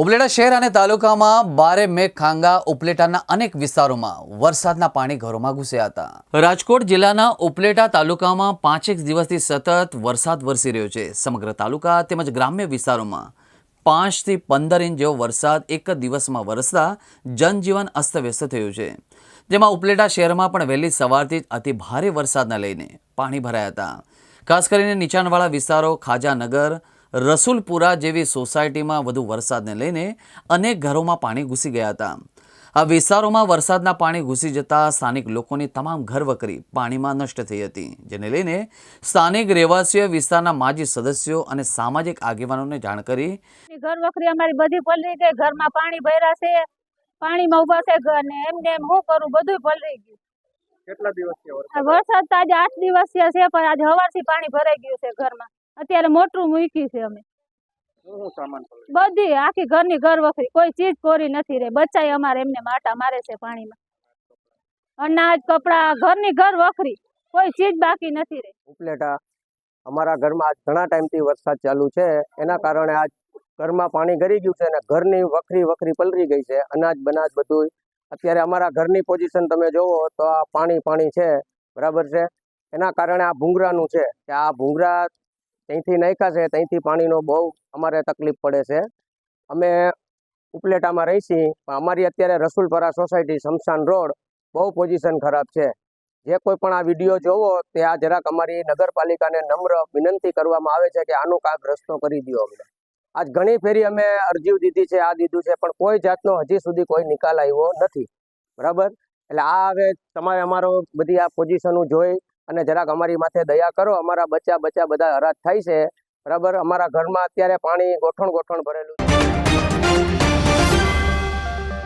ઉપલેટા શહેર અને તાલુકામાં બારે મેઘ ખાંગા ઉપલેટાના અનેક વિસ્તારોમાં વરસાદના પાણી ઘરોમાં ઘૂસ્યા હતા. રાજકોટ જિલ્લાના ઉપલેટા તાલુકામાં પાંચેક દિવસથી સતત વરસાદ વરસી રહ્યો છે. સમગ્ર તાલુકા તેમજ ગ્રામ્ય વિસ્તારોમાં પાંચથી પંદર ઇંચ જેવો વરસાદ એક જ દિવસમાં વરસતા જનજીવન અસ્તવ્યસ્ત થયું છે. જેમાં ઉપલેટા શહેરમાં પણ વહેલી સવારથી જ અતિ ભારે વરસાદના લઈને પાણી ભરાયા હતા. ખાસ કરીને નીચાણવાળા વિસ્તારો ખાજાનગર રસુલપુરા જેવી સોસાયટીમાં વધુ વરસાદને લઈને અનેક ઘરોમાં પાણી ઘૂસી ગયા હતા. આ વિસ્તારોમાં વરસાદના પાણી ઘૂસી જતા સ્થાનિક લોકોની તમામ ઘરવકરી પાણીમાં નષ્ટ થઈ હતી જેને લઈને સ્થાનિક રહેવાસીઓ વિસ્તારના માજી સદસ્યો અને સામાજિક આગેવાનોને જાણ કરી. ઘર વખરી અમારી બધી પલરી ગઈ ઘરમાં પાણી ભર્યા છે પાણીમાં ઊભા છે ઘર ને એમને એમ હું કરું બધું પલરી ગયું. કેટલા દિવસ વરસાદ વરસાદ તો આજે આઠ દિવસ છે પણ આજે હવારથી પાણી ભરાઈ ગયું છે ઘરમાં. અત્યારે મોટરું મૂકી છે અમે. શું શું સામાન પલળી બધી આખી ઘરની ઘર વખરી કોઈ ચીજ કોરી નથી રે બચાય અમારે એમને માટા મારે છે પાણીમાં. અનાજ કપડા ઘરની ઘર વખરી કોઈ ચીજ બાકી નથી રે ઉપલેટા અમારા ઘરમાં આજ ઘણા ટાઈમથી વરસાદ ચાલુ છે. એના કારણે આજ ઘરમાં પાણી ગરી ગયું છે અને ઘરની વખરી વખરી પલરી ગઈ છે. અનાજ બનાજ બધું અત્યારે અમારા ઘરની પોઝિશન તમે જોવો તો આ પાણી પાણી છે. બરાબર છે? એના કારણે આ ભૂંગરાનું છે. કે આ ભૂંગરા ત્યાંથી નાખ્યા છે, ત્યાંથી પાણીનો બહુ અમારે તકલીફ પડે છે. અમે ઉપલેટામાં રહી છીએ, પણ અમારી અત્યારે રસુલપરા સોસાયટી શમશાન રોડ બહુ પોઝિશન ખરાબ છે. જે કોઈ પણ આ વીડિયો જોવો, તે આ જરાક અમારી નગરપાલિકાને નમ્ર વિનંતી કરવામાં આવે છે કે આનું કાગ રસ્તો કરી દો અમને. આજ ઘણી ફેરી અમે અરજીઓ દીધી છે, આ દીધું છે, પણ કોઈ જાતનો હજી સુધી કોઈ નિકાલ આવ્યો નથી. બરાબર? એટલે આ હવે તમારે અમારો બધી આ પોઝિશનો જોઈ અને જરાક અમારી માથે દયા કરો. અમારા બચ્ચા બચ્ચા બધા હરાજ થાય છે. બરાબર? અમારા ઘરમાં અત્યારે પાણી ગોઠણ ગોઠણ ભરેલું છે.